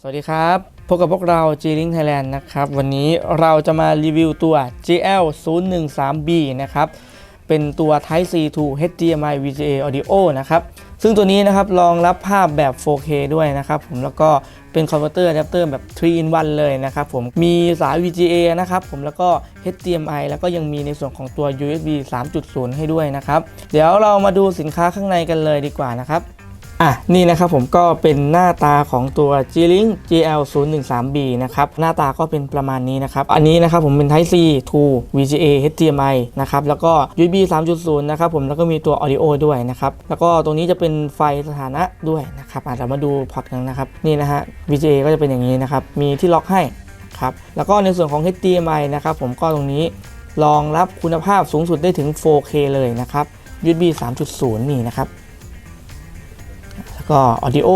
สวัสดีครับ พบกับพวกเรา G-Link Thailand นะครับ วันนี้เราจะมารีวิวตัว GL 0 1 3 B นะครับ เป็นตัว Type C to HDMI VGA Audio นะครับ ซึ่งตัวนี้นะครับรองรับภาพแบบ 4K ด้วยนะครับผม แล้วก็เป็นคอนเวเตอร์อะแดปเตอร์แบบ 3 in 1 เลยนะครับผม มีสาย VGA นะครับผม แล้วก็ HDMI แล้วก็ยังมีในส่วนของตัว USB 3.0 ให้ด้วยนะครับ เดี๋ยวเรามาดูสินค้าข้างในกันเลยดีกว่านะครับ อะนี่นะครับผมก็เป็นหน้าตาของตัว G-Link GL 0 1 3 B นะครับ หน้าตาก็เป็นประมาณนี้นะครับ อันนี้นะครับผมเป็น Type C to VGA HDMI นะครับ แล้วก็ USB 3.0 นะครับผมแล้วก็มีตัว Audio ด้วยนะครับ แล้วก็ตรงนี้จะเป็นไฟสถานะด้วยนะครับอะเรามาดูพอร์ตกันนะครับ นี่นะฮะ VGA ก็จะเป็นอย่างนี้นะครับ มีที่ล็อกให้ครับแล้วก็ในส่วนของ HDMI นะครับผมก็ตรงนี้รองรับคุณภาพสูงสุดได้ถึง 4K เลยนะครับ USB 3.0 นี่นะครับ ก็ Audio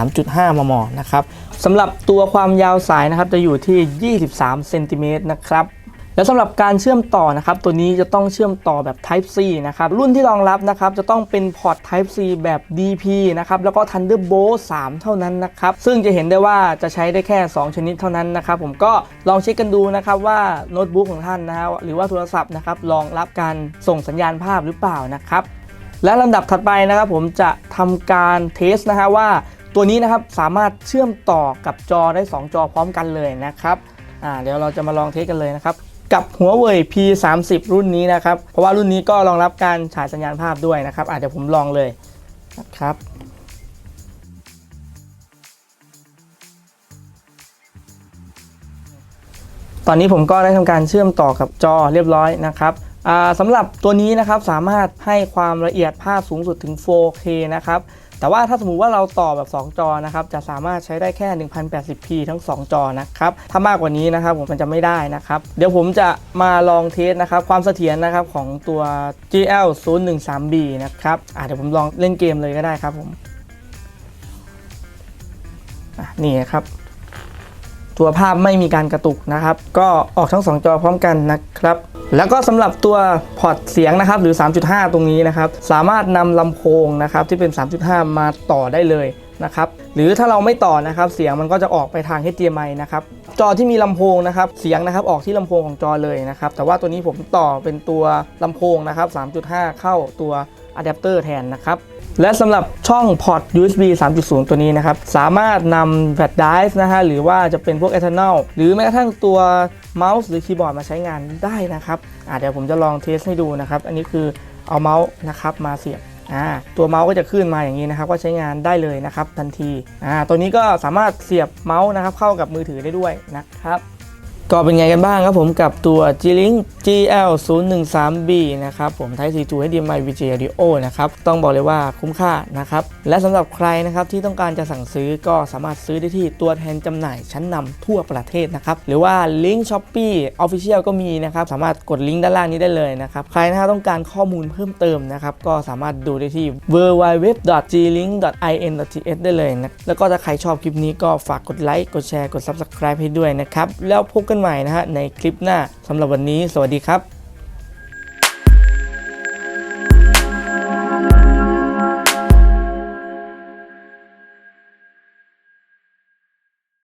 3.5 มม นะครับสำหรับตัวความยาวสายนะครับจะอยู่ที่ 23เซนติเมตรนะครับแล้วสำหรับการเชื่อมต่อนะครับ ตัวนี้จะต้องเชื่อมต่อแบบ Type C นะครับ รุ่นที่รองรับนะครับ จะต้องเป็นพอร์ต Type C แบบ DP นะครับ แล้วก็ Thunderbolt 3 เท่านั้นนะครับ ซึ่งจะเห็นได้ว่าจะใช้ได้แค่ 2 ชนิดเท่านั้นนะครับ ผมก็ลองเช็คกันดูนะครับว่าโน้ตบุ๊กของท่านนะฮะหรือว่าโทรศัพท์นะครับรองรับการส่งสัญญาณภาพหรือเปล่านะครับ และลำดับถัดไปนะครับผมจะทำการเทสนะฮะว่าตัวนี้นะครับสามารถเชื่อมต่อกับจอได้ 2 จอพร้อมกันเลยนะครับอ่าเดี๋ยวเราจะมาลองเทสกันเลยนะครับกับหัวเว่ย P30 รุ่นนี้นะครับ เพราะว่ารุ่นนี้ก็รองรับการฉายสัญญาณภาพด้วยนะครับอาจจะผมลองเลยนะครับตอนนี้ผมก็ได้ทำการเชื่อมต่อกับจอเรียบร้อยนะครับ สำหรับตัวนี้นะครับสามารถให้ความละเอียดภาพสูงสุดถึง 4K นะครับแต่ว่าถ้าสมมุติว่าเราต่อแบบ 2 จอนะครับจะสามารถใช้ได้แค่ 1080p ทั้ง 2 จอนะครับถ้ามากกว่านี้นะครับผมมันจะไม่ได้นะครับ เดี๋ยวผมจะมาลองเทสนะครับความเสถียรนะครับของตัว GL 0 1 3 B นะครับเดี๋ยวผมลองเล่นเกมเลยก็ได้ครับผมอ่นี่ครับตัวภาพไม่มีการกระตุกนะครับ ก็ออกทั้ง 2 จอพร้อมกันนะครับ แล้วก็สำหรับตัวพอร์ตเสียงนะครับหรือ 3.5 ตรงนี้นะครับ สามารถนำลำโพงนะครับที่เป็น 3.5 มาต่อได้เลยนะครับหรือถ้าเราไม่ต่อนะครับเสียงมันก็จะออกไปทาง HDMI นะครับจอที่มีลำโพงนะครับเสียงนะครับออกที่ลำโพงของจอเลยนะครับแต่ว่าตัวนี้ผมต่อเป็นตัวลำโพงนะครับ 3.5 เข้าตัวอะแดปเตอร์แทนนะครับและสำหรับช่องพอร์ต USB 3.0 ตัวนี้นะครับ สามารถนำแฟลชไดรฟ์นะฮะหรือว่าจะเป็นพวก Eternal หรือแม้กระทั่งตัว เมาส์หรือคีย์บอร์ดมาใช้งานได้นะครับอ่าเดี๋ยวผมจะลองเทสให้ดูนะครับ อันนี้คือเอาเมาส์นะครับมาเสียบอ่าตัวเมาส์ก็จะขึ้นมาอย่างนี้นะครับ ก็ใช้งานได้เลยนะครับทันทีอ่าตัวนี้ก็สามารถเสียบเมาส์นะครับเข้ากับมือถือได้ด้วยนะครับ ก็เป็นไงกันบ้างครับผมกับตัว G-Link GL 0 1 3 B นะครับผม Type C to HDMI VGA Audio นะครับ ต้องบอกเลยว่าคุ้มค่านะครับ และสำหรับใครนะครับที่ต้องการจะสั่งซื้อก็สามารถซื้อได้ที่ตัวแทนจำหน่ายชั้นนำทั่วประเทศนะครับ หรือว่าลิงก์ Shopee Official ก็มีนะครับ สามารถกดลิงก์ด้านล่างนี้ได้เลยนะครับ ใครนะครับต้องการข้อมูลเพิ่มเติมนะครับ ก็สามารถดูได้ที่ www.glink.in.th ได้เลยนะแล้วก็ถ้าใครชอบคลิปนี้ก็ฝากกดไลค์กดแชร์กด Subscribe ให้ด้วยนะครับแล้วพบกันใหม่นะฮะในคลิปหน้าสำหรับวันนี้ สวัสดีครับ